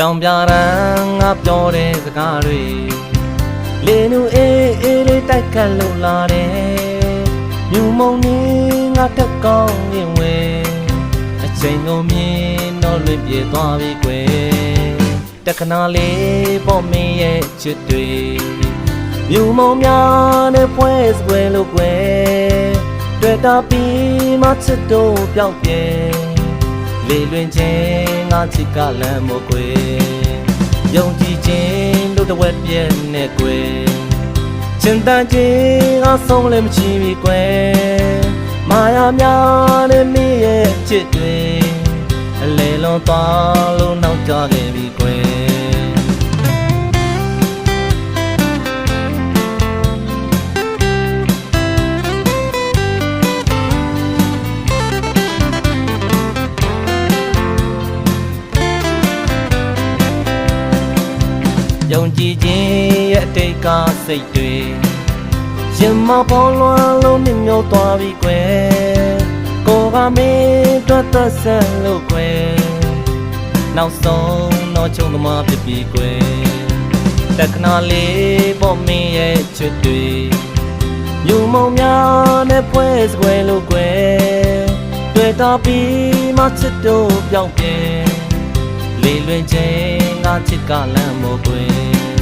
တောင်ပြရန်ငါပြောတဲ့စကားတွေလေနူအေးအေးလေးတိုက်ခတ်လို့လာတယ်မြူမုံနေငါတက်ကောင်းရင်ဝဲအချိန်ကိုမြင်တော့လွင်ပြေသွားပြီကွယ်တက္ကနာလေးပေါ့မင်းရဲ့ချစ်တွေမြူမုံများနဲ့ဖွဲစပွဲလို့ကွယ်တွေ့တာပြီးမှချစ်တော့ပြောက်ပြဲ လေလွင်ခြင်းငါချစ်ကလမ်းမကွယ်ယုံကြည်ခြင်းတို့တစ်ဝက်ပြည့်နဲ့ကွယ်ချင်တန်ခြင်းငါဆုံးလည်းမချီပြီကွယ်မာယာများနဲ့မိရဲ့ချစ်တွေအလေလုံးသွားလို့နောက်ကျခဲ့ပြီကွယ် ကြည်ခြင်းရဲ့အတိတ်ကစိတ်တွေရင်မပေါ်လွန်လို့မြမျောသွားပြီကွယ်ကိုကမင်းတွတ်သက်ဆက်လို့ကွယ်နောက်ဆုံးတော့ချုံသမားဖြစ်ပြီကွယ်တက္ကနာလေးပေါ်မင်းရဲ့ချစ်တွေမြုံမောင်များနဲ့ဖွဲစကွယ်လို့ကွယ်တွေ့တော့ပြီးမှချစ်တို့ပြောင်းပြန်လေလွင်ခြင်း ငါချစ်ကလမ်းမို့ကွယ်